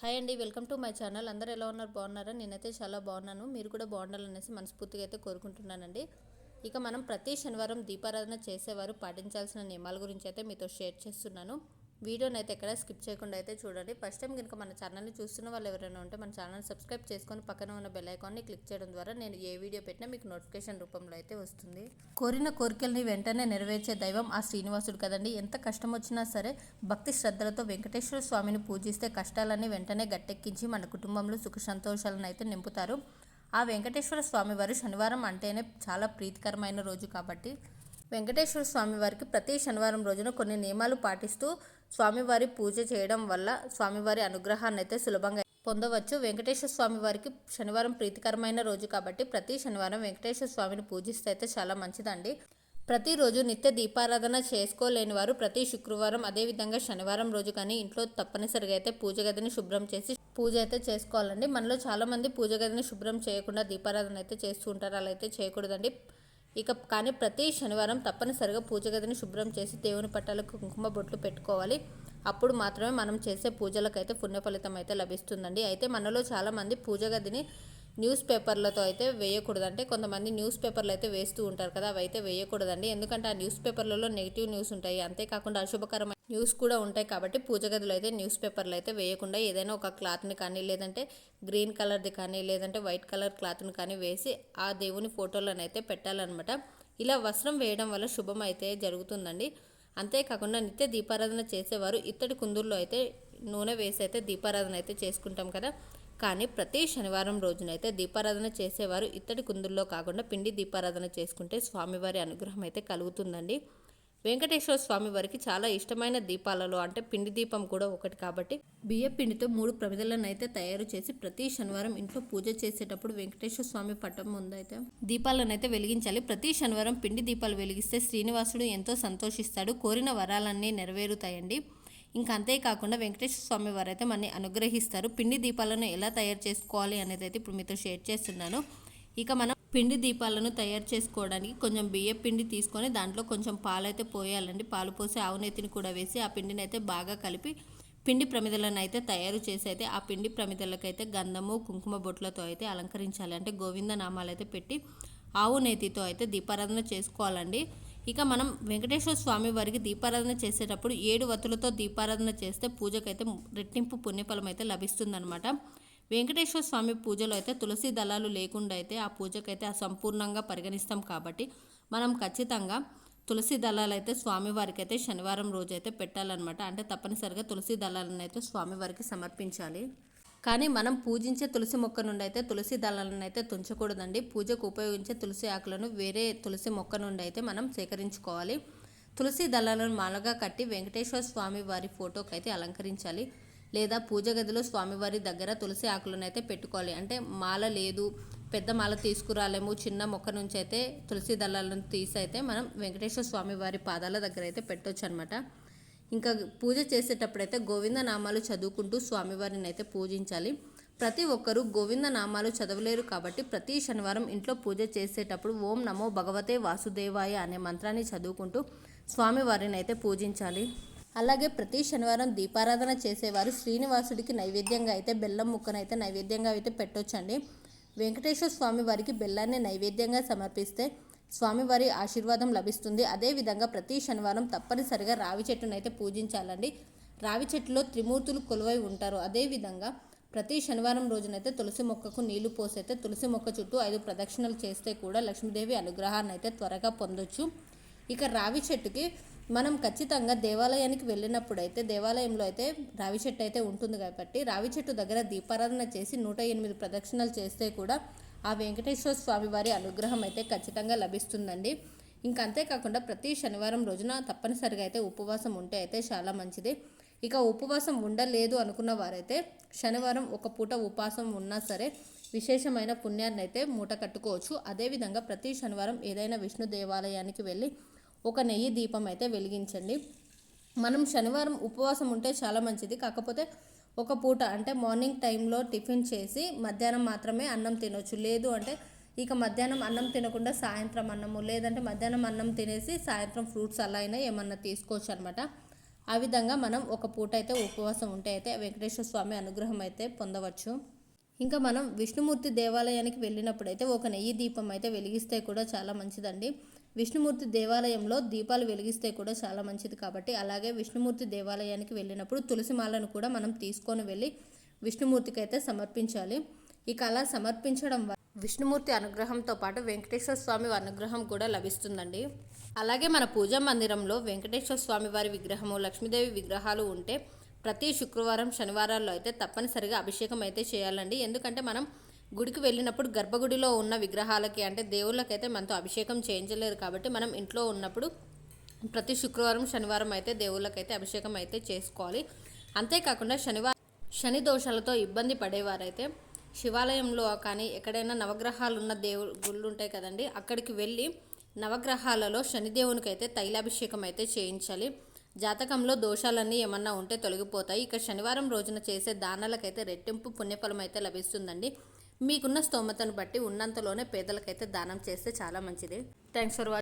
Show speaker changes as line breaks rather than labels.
Hi అండి welcome to my channel. అందరూ ఎలా ఉన్నారు? బాగున్నారా? నేనైతే చాలా బాగున్నాను. మీరు కూడా బాగుండాలనేసి మనస్ఫూర్తిగా అయితే కోరుకుంటున్నానండి. ఇక మనం ప్రతి శనివారం దీపారాధన చేసేవారు పాటించాల్సిన నియమాల గురించి అయితే మీతో షేర్ చేస్తున్నాను. వీడియోని అయితే ఎక్కడ స్కిప్ చేయకుండా అయితే చూడండి. ఫస్ట్ టైం కనుక మన ఛానల్ని చూస్తున్న వాళ్ళు ఎవరైనా ఉంటే మన ఛానల్ సబ్స్క్రైబ్ చేసుకొని పక్కన ఉన్న బెల్ ఐకాన్ని క్లిక్ చేయడం ద్వారా నేను ఏ వీడియో పెట్టినా మీకు నోటిఫికేషన్ రూపంలో అయితే వస్తుంది. కోరిన కోరికల్ని వెంటనే నెరవేర్చే దైవం ఆ శ్రీనివాసుడు కదండి. ఎంత కష్టం వచ్చినా సరే భక్తి శ్రద్ధలతో వెంకటేశ్వర స్వామిని పూజిస్తే కష్టాలన్నీ వెంటనే గట్టెక్కించి మన కుటుంబంలో సుఖ సంతోషాలను అయితే నింపుతారు. ఆ వెంకటేశ్వర స్వామి వారు శనివారం అంటేనే చాలా ప్రీతికరమైన రోజు కాబట్టి వెంకటేశ్వర స్వామి వారికి ప్రతి శనివారం రోజున కొన్ని నియమాలు పాటిస్తూ స్వామివారి పూజ చేయడం వల్ల స్వామివారి అనుగ్రహాన్ని అయితే సులభంగా పొందవచ్చు. వెంకటేశ్వర స్వామి వారికి శనివారం ప్రీతికరమైన రోజు కాబట్టి ప్రతి శనివారం వెంకటేశ్వర స్వామిని పూజిస్తే అయితే చాలా మంచిదండి. ప్రతిరోజు నిత్య దీపారాధన చేసుకోలేని వారు ప్రతి శుక్రవారం అదేవిధంగా శనివారం రోజు కానీ ఇంట్లో తప్పనిసరిగా అయితే పూజ గదిని శుభ్రం చేసి పూజ అయితే చేసుకోవాలండి. మనలో చాలామంది పూజ గదిని శుభ్రం చేయకుండా దీపారాధన అయితే చేస్తూ ఉంటారు. అలా అయితే చేయకూడదండి. ఇక కానీ ప్రతి శనివారం తప్పనిసరిగా పూజ గదిని శుభ్రం చేసి దేవుని పట్టాలకు కుంకుమ బొట్లు పెట్టుకోవాలి. అప్పుడు మాత్రమే మనం చేసే పూజలకైతే పుణ్య ఫలితం అయితే లభిస్తుందండి. అయితే మనలో చాలామంది పూజ గదిని న్యూస్ పేపర్లతో అయితే వేయకూడదు. అంటే కొంతమంది న్యూస్ పేపర్లు అయితే వేస్తూ ఉంటారు కదా అవి అయితే వేయకూడదండి. ఎందుకంటే ఆ న్యూస్ పేపర్లలో నెగిటివ్ న్యూస్ ఉంటాయి. అంతేకాకుండా అశుభకరమైన న్యూస్ కూడా ఉంటాయి కాబట్టి పూజ గదిలో అయితే న్యూస్ పేపర్లు అయితే వేయకుండా ఏదైనా ఒక క్లాత్ని కానీ లేదంటే గ్రీన్ కలర్ది కానీ లేదంటే వైట్ కలర్ క్లాత్ని కానీ వేసి ఆ దేవుని ఫోటోలను అయితే పెట్టాలన్నమాట. ఇలా వస్త్రం వేయడం వల్ల శుభం అయితే జరుగుతుందండి. అంతేకాకుండా నిత్య దీపారాధన చేసేవారు ఇత్తడి కుందుల్లో అయితే నూనె వేసి అయితే దీపారాధన అయితే చేసుకుంటాం కదా. కానీ ప్రతి శనివారం రోజునైతే దీపారాధన చేసేవారు ఇత్తడి కుందుల్లో కాకుండా పిండి దీపారాధన చేసుకుంటే స్వామివారి అనుగ్రహం అయితే కలుగుతుందండి. వెంకటేశ్వర స్వామి వారికి చాలా ఇష్టమైన దీపాలలో అంటే పిండి దీపం కూడా ఒకటి కాబట్టి బియ్య పిండితో మూడు ప్రమిదలను అయితే తయారు చేసి ప్రతి శనివారం ఇంట్లో పూజ చేసేటప్పుడు వెంకటేశ్వర స్వామి పట్టం ముందైతే దీపాలను అయితే వెలిగించాలి. ప్రతి శనివారం పిండి దీపాలు వెలిగిస్తే శ్రీనివాసుడు ఎంతో సంతోషిస్తాడు. కోరిన వరాలన్నీ నెరవేరుతాయండి. ఇంకా అంతేకాకుండా వెంకటేశ్వర స్వామి వారు అయితే మనని అనుగ్రహిస్తారు. పిండి దీపాలను ఎలా తయారు చేసుకోవాలి అనేది అయితే ఇప్పుడు మీతో షేర్ చేస్తున్నాను. ఇక మనం పిండి దీపాలను తయారు చేసుకోవడానికి కొంచెం బియ్య పిండి తీసుకొని దాంట్లో కొంచెం పాలు అయితే పోయాలండి. పాలు పోసి ఆవునెత్తిని కూడా వేసి ఆ పిండిని అయితే బాగా కలిపి పిండి ప్రమిదలను అయితే తయారు చేసి అయితే ఆ పిండి ప్రమిదలకైతే గంధము కుంకుమ బొట్లతో అయితే అలంకరించాలి. అంటే గోవింద నామాలు అయితే పెట్టి ఆవు నేతితో అయితే దీపారాధన చేసుకోవాలండి. ఇక మనం వెంకటేశ్వర స్వామి వారికి దీపారాధన చేసేటప్పుడు ఏడు వత్తులతో దీపారాధన చేస్తే పూజకైతే రెట్టింపు పుణ్యఫలం అయితే లభిస్తుందనమాట వెంకటేశ్వర స్వామి పూజలో అయితే తులసి దళాలు లేకుండా అయితే ఆ పూజకైతే సంపూర్ణంగా పరిగణిస్తాం కాబట్టి మనం ఖచ్చితంగా తులసి దళాలు అయితే స్వామివారికి అయితే శనివారం రోజు అయితే పెట్టాలన్నమాట. అంటే తప్పనిసరిగా తులసి దళాలను అయితే స్వామివారికి సమర్పించాలి. కానీ మనం పూజించే తులసి మొక్క నుండి అయితే తులసి దళాలను అయితే తుంచకూడదండి. పూజకు ఉపయోగించే తులసి ఆకులను వేరే తులసి మొక్క నుండి అయితే మనం సేకరించుకోవాలి. తులసి దళాలను మాలగా కట్టి వెంకటేశ్వర స్వామి వారి ఫోటోకి అయితే అలంకరించాలి. లేదా పూజ గదిలో స్వామివారి దగ్గర తులసి ఆకులను అయితే పెట్టుకోవాలి. అంటే మాల లేదు పెద్ద మాల తీసుకురాలేము చిన్న మొక్క నుంచి అయితే తులసి దళాలను తీసి అయితే మనం వెంకటేశ్వర స్వామి వారి పాదాల దగ్గర అయితే పెట్టవచ్చు అనమాట ఇంకా పూజ చేసేటప్పుడైతే గోవింద నామాలు చదువుకుంటూ స్వామివారిని అయితే పూజించాలి. ప్రతి ఒక్కరూ గోవింద నామాలు చదవలేరు కాబట్టి ప్రతి శనివారం ఇంట్లో పూజ చేసేటప్పుడు ఓం నమో భగవతే వాసుదేవాయ అనే మంత్రాన్ని చదువుకుంటూ స్వామివారిని అయితే పూజించాలి. అలాగే ప్రతి శనివారం దీపారాధన చేసేవారు శ్రీనివాసుడికి నైవేద్యంగా అయితే బెల్లం ముక్కనైతే నైవేద్యంగా అయితే పెట్టొచ్చండి. వెంకటేశ్వర స్వామి వారికి బెల్లాన్ని నైవేద్యంగా సమర్పిస్తే స్వామివారి ఆశీర్వాదం లభిస్తుంది. అదేవిధంగా ప్రతి శనివారం తప్పనిసరిగా రావి చెట్టునైతే పూజించాలండి. రావి చెట్టులో త్రిమూర్తులు కొలువై ఉంటారు. అదేవిధంగా ప్రతి శనివారం రోజునైతే తులసి మొక్కకు నీళ్ళు పోసైతే తులసి మొక్క చుట్టూ ఐదు ప్రదక్షిణలు చేస్తే కూడా లక్ష్మీదేవి అనుగ్రహాన్ని అయితే త్వరగా పొందొచ్చు. ఇక రావి చెట్టుకి మనం ఖచ్చితంగా దేవాలయానికి వెళ్ళినప్పుడు అయితే దేవాలయంలో అయితే రావి చెట్టు అయితే ఉంటుంది కాబట్టి రావి చెట్టు దగ్గర దీపారాధన చేసి నూట ఎనిమిది ప్రదక్షిణలు చేస్తే కూడా ఆ వెంకటేశ్వర స్వామి వారి అనుగ్రహం అయితే ఖచ్చితంగా లభిస్తుందండి. ఇంకా అంతేకాకుండా ప్రతి శనివారం రోజున తప్పనిసరిగా అయితే ఉపవాసం ఉంటే అయితే చాలా మంచిది. ఇక ఉపవాసం ఉండలేదు అనుకున్న వారైతే శనివారం ఒక పూట ఉపవాసం ఉన్నా సరే విశేషమైన పుణ్యాన్ని అయితే మూట కట్టుకోవచ్చు. అదేవిధంగా ప్రతి శనివారం ఏదైనా విష్ణు దేవాలయానికి వెళ్ళి ఒక నెయ్యి దీపం అయితే వెలిగించండి. మనం శనివారం ఉపవాసం ఉంటే చాలా మంచిది. కాకపోతే ఒక పూట అంటే మార్నింగ్ టైంలో టిఫిన్ చేసి మధ్యాహ్నం మాత్రమే అన్నం తినొచ్చు. లేదు అంటే ఇక మధ్యాహ్నం అన్నం తినకుండా సాయంత్రం అన్నము లేదంటే మధ్యాహ్నం అన్నం తినేసి సాయంత్రం ఫ్రూట్స్ అలా అయినా ఏమన్నా తీసుకోవచ్చు అనమాట ఆ విధంగా మనం ఒక పూట అయితే ఉపవాసం ఉంటే అయితే వెంకటేశ్వర స్వామి అనుగ్రహం అయితే పొందవచ్చు. ఇంకా మనం విష్ణుమూర్తి దేవాలయానికి వెళ్ళినప్పుడు అయితే ఒక నెయ్యి దీపం అయితే వెలిగిస్తే కూడా చాలా మంచిదండి. విష్ణుమూర్తి దేవాలయంలో దీపాలు వెలిగిస్తే కూడా చాలా మంచిది కాబట్టి అలాగే విష్ణుమూర్తి దేవాలయానికి వెళ్ళినప్పుడు తులసి మాలను కూడా మనం తీసుకొని వెళ్ళి విష్ణుమూర్తికి అయితే సమర్పించాలి. ఇక అలా సమర్పించడం వల్ల విష్ణుమూర్తి అనుగ్రహంతో పాటు వెంకటేశ్వర స్వామి అనుగ్రహం కూడా లభిస్తుందండి. అలాగే మన పూజా మందిరంలో వెంకటేశ్వర స్వామి వారి విగ్రహము లక్ష్మీదేవి విగ్రహాలు ఉంటే ప్రతి శుక్రవారం శనివారాల్లో అయితే తప్పనిసరిగా అభిషేకం అయితే చేయాలండి. ఎందుకంటే మనం గుడికి వెళ్ళినప్పుడు గర్భగుడిలో ఉన్న విగ్రహాలకి అంటే దేవుళ్ళకైతే మనతో అభిషేకం చేయించలేరు కాబట్టి మనం ఇంట్లో ఉన్నప్పుడు ప్రతి శుక్రవారం శనివారం అయితే దేవుళ్ళకైతే అభిషేకం అయితే చేసుకోవాలి. అంతేకాకుండా శనివారం శని దోషాలతో ఇబ్బంది పడేవారైతే శివాలయంలో కానీ ఎక్కడైనా నవగ్రహాలు ఉన్న దేవుడు గుళ్ళు ఉంటాయి కదండి అక్కడికి వెళ్ళి నవగ్రహాలలో శనిదేవునికి అయితే తైలాభిషేకం అయితే చేయించాలి. జాతకంలో దోషాలన్నీ ఏమన్నా ఉంటే తొలగిపోతాయి. ఇక శనివారం రోజున చేసే దానాలకైతే రెట్టింపు పుణ్యఫలం అయితే లభిస్తుందండి. మీకున్న స్తోమతను బట్టి ఉన్నంతలోనే పేదలకైతే దానం చేస్తే చాలా మంచిది. Thanks for watching